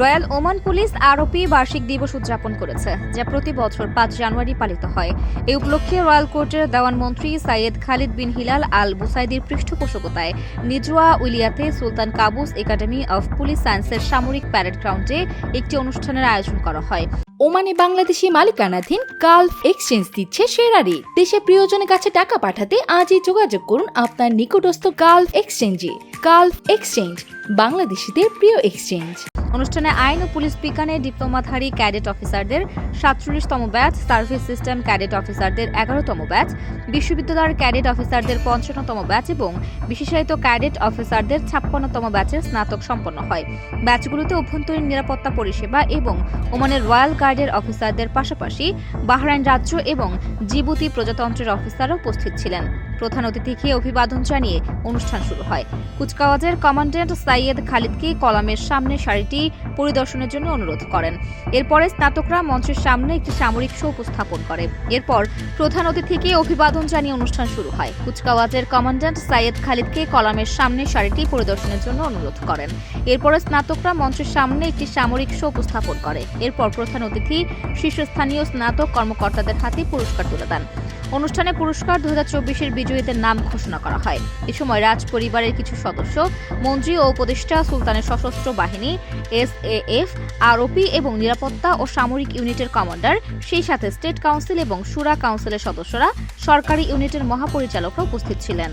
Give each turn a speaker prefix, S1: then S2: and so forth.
S1: Royal Oman police ROP বার্ষিক দিবস উদযাপন করেছে, যা প্রতি বছর পাঁচ জানুয়ারি পালিত হয়। এই উপলক্ষে রয়্যাল কোর্টের দেওয়ান মন্ত্রী Sayyid Khalid bin Hilal al বুসাইদির পৃষ্ঠপোষকতায় নিজুয়া উলিয়াতে Sultan Qaboos Academy of Police সায়েন্সের সামরিক প্যারেড গ্রাউন্ডে একটি অনুষ্ঠানের আয়োজন করা হয়।
S2: ওমানে বাংলাদেশি মালিকানাধীন গালফ এক্সচেঞ্জ দিচ্ছে সেরা রেট দেশে প্রিয়জনের কাছে টাকা পাঠাতে আজই যোগাযোগ করুন আপনার নিকটস্থ গালফ এক্সচেঞ্জে। গালফ এক্সচেঞ্জ, বাংলাদেশিদের প্রিয় এক্সচেঞ্জ।
S1: অনুষ্ঠানে আইন ও পুলিশ বিজ্ঞানে ডিপ্লোমাধারী ক্যাডেট অফিসারদের সাতচল্লিশতম ব্যাচ, সার্ভিস সিস্টেম ক্যাডেট অফিসারদের এগারোতম ব্যাচ, বিশ্ববিদ্যালয়ের ক্যাডেট অফিসারদের পঞ্চান্নতম ব্যাচ এবং বিশেষায়িত ক্যাডেট অফিসারদের ছাপ্পান্নতম ব্যাচের স্নাতক সম্পন্ন হয়। ব্যাচগুলোতে অভ্যন্তরীণ নিরাপত্তা পরিষেবা এবং ওমানের রয়্যাল গার্ডের অফিসারদের পাশাপাশি বাহরাইন রাজ্য এবং জিবুতি প্রজাতন্ত্রের অফিসারও উপস্থিত ছিলেন। প্রধান অতিথিকে অভিবাদন জানিয়ে অনুষ্ঠান শুরু হয়। কুচকাওয়াজের কমান্ড্যান্ট সাইয়েদ খালিদকে কলামের সামনে শাড়িটি পরিদর্শনের জন্য অনুরোধ করেন। এরপরে স্নাতকরা মঞ্চের সামনে একটি সামরিক শো উপস্থাপন করে। এরপর প্রধান অতিথিকে অভিবাদন জানিয়ে অনুষ্ঠান শুরু হয়। কুচকাওয়াজের কমান্ড্যান্ট সাইয়েদ খালিদকে কলামের সামনে শাড়িটি পরিদর্শনের জন্য অনুরোধ করেন। এরপরে স্নাতকরা মঞ্চের সামনে একটি সামরিক শো উপস্থাপন করে। এরপর প্রধান অতিথি শীর্ষস্থানীয় স্নাতক কর্মকর্তাদের হাতে পুরস্কার তুলে দেন। অনুষ্ঠানে পুরস্কার দু হাজার চব্বিশের বিজয়ীদের নাম ঘোষণা করা হয়। এ সময় রাজ পরিবারের কিছু সদস্য, মন্ত্রী ও উপদেষ্টা, সুলতানের সশস্ত্র বাহিনী, এস এ এফ আরওপি এবং নিরাপত্তা ও সামরিক ইউনিটের কমান্ডার, সেই সাথে স্টেট কাউন্সিল এবং সুরা কাউন্সিলের সদস্যরা সরকারি ইউনিটের মহাপরিচালকরা উপস্থিত ছিলেন।